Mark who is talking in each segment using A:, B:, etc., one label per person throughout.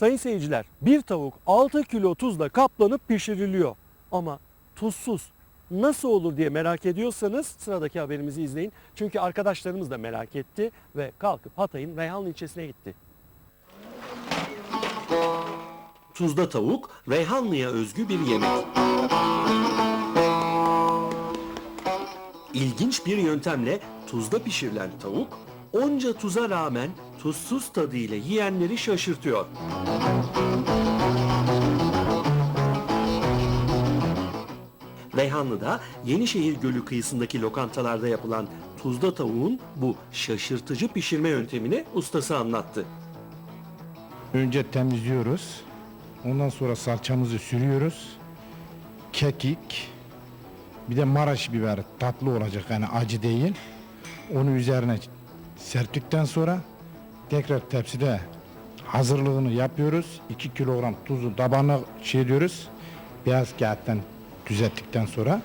A: Sayın seyirciler bir tavuk 6 kilo tuzla kaplanıp pişiriliyor. Ama tuzsuz nasıl olur diye merak ediyorsanız sıradaki haberimizi izleyin. Çünkü arkadaşlarımız da merak etti ve kalkıp Hatay'ın Reyhanlı ilçesine gitti. Tuzda tavuk Reyhanlı'ya özgü bir yemek. İlginç bir yöntemle tuzda pişirilen tavuk onca tuza rağmen tuzsuz tadıyla yiyenleri şaşırtıyor. Reyhanlı'da Yenişehir Gölü kıyısındaki lokantalarda yapılan tuzda tavuğun bu şaşırtıcı pişirme yöntemini ustası anlattı.
B: Önce temizliyoruz. Ondan sonra salçamızı sürüyoruz. Kekik. Bir de maraş biberi tatlı olacak yani acı değil. Onu üzerine serptikten sonra tekrar tepside hazırlığını yapıyoruz. 2 kilogram tuzu tabağına şey diyoruz. Beyaz kağıttan düzelttikten sonra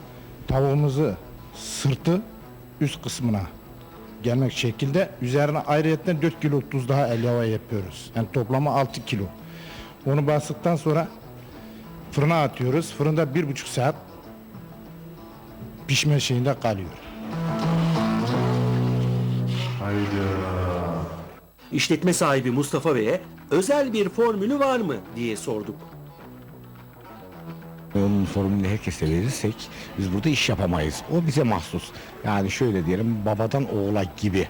B: tavuğumuzu sırtı üst kısmına gelmek şekilde üzerine ayrıyetten 4 kilo tuz daha ilave yapıyoruz. Yani toplama 6 kilo. Onu bastıktan sonra fırına atıyoruz. Fırında bir buçuk saat pişme şeyinde kalıyor.
A: İşletme sahibi Mustafa Bey'e özel bir formülü var mı diye sorduk.
C: Onun formülünü herkese verirsek biz burada iş yapamayız. O bize mahsus. Yani şöyle diyelim babadan oğula gibi.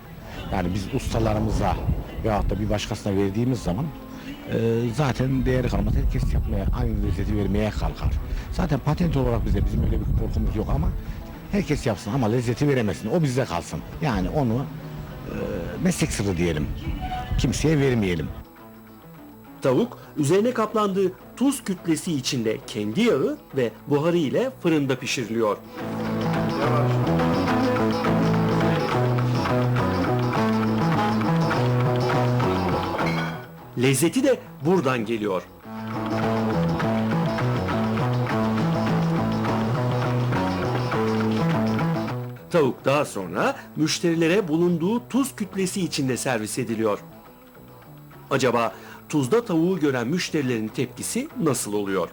C: Yani biz ustalarımıza veyahut da bir başkasına verdiğimiz zaman e, zaten değeri kalmaz. Herkes yapmaya, aynı lezzeti vermeye kalkar. Zaten patent olarak bize bizim öyle bir korkumuz yok ama herkes yapsın ama lezzeti veremesin. O bizde kalsın. Yani onu e, meslek sırrı diyelim. Kimseye vermeyelim.
A: Tavuk üzerine kaplandığı tuz kütlesi içinde kendi yağı ve buharı ile fırında pişiriliyor. Lezzeti de buradan geliyor. Tavuk daha sonra müşterilere bulunduğu tuz kütlesi içinde servis ediliyor. Acaba tuzda tavuğu gören müşterilerin tepkisi nasıl oluyor?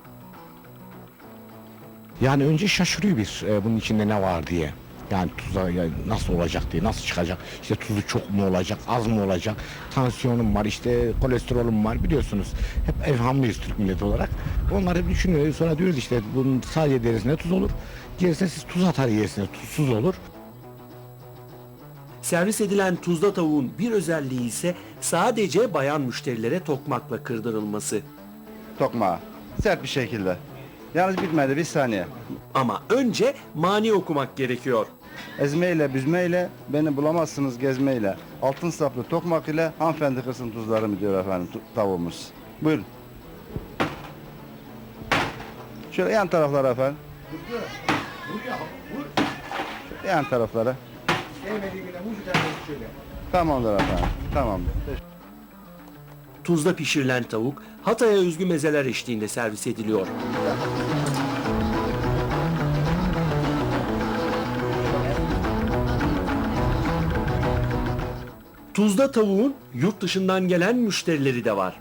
C: Yani önce şaşırıyor bir e, bunun içinde ne var diye. Yani tuza ya nasıl olacak diye, nasıl çıkacak? İşte tuzu çok mu olacak, az mı olacak? Tansiyonum var, işte kolesterolüm var biliyorsunuz. Hep evhamlıyız Türk milleti olarak. Onları hep düşünüyoruz. Sonra diyoruz işte bunun sadece derisinde tuz olur. Gerisine siz tuz atar yersiniz, tuzsuz olur.
A: Servis edilen tuzda tavuğun bir özelliği ise sadece bayan müşterilere tokmakla kırdırılması.
D: tokmağa. Sert bir şekilde. Yalnız bitmedi bir saniye.
A: Ama önce mani okumak gerekiyor.
D: Ezmeyle büzmeyle beni bulamazsınız gezmeyle. Altın saplı tokmak ile hanımefendi kırsın tuzlarımı diyor efendim tavuğumuz. Buyurun. Şöyle yan taraflara efendim. Şöyle yan taraflara. Tamamdır efendim. Tamamdır.
A: Tuzda pişirilen tavuk Hatay'a özgü mezeler eşliğinde servis ediliyor. Tuzda tavuğun yurt dışından gelen müşterileri de var.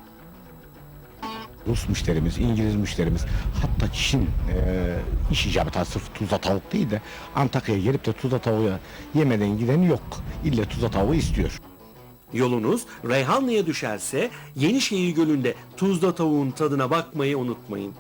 C: Rus müşterimiz, İngiliz müşterimiz, hatta Çin e, iş icabı tabii sırf tuzla tavuk değil de Antakya'ya gelip de tuzla tavuğu yemeden giden yok. İlle tuzla tavuğu istiyor.
A: Yolunuz Reyhanlı'ya düşerse Yenişehir Gölü'nde tuzda tavuğun tadına bakmayı unutmayın.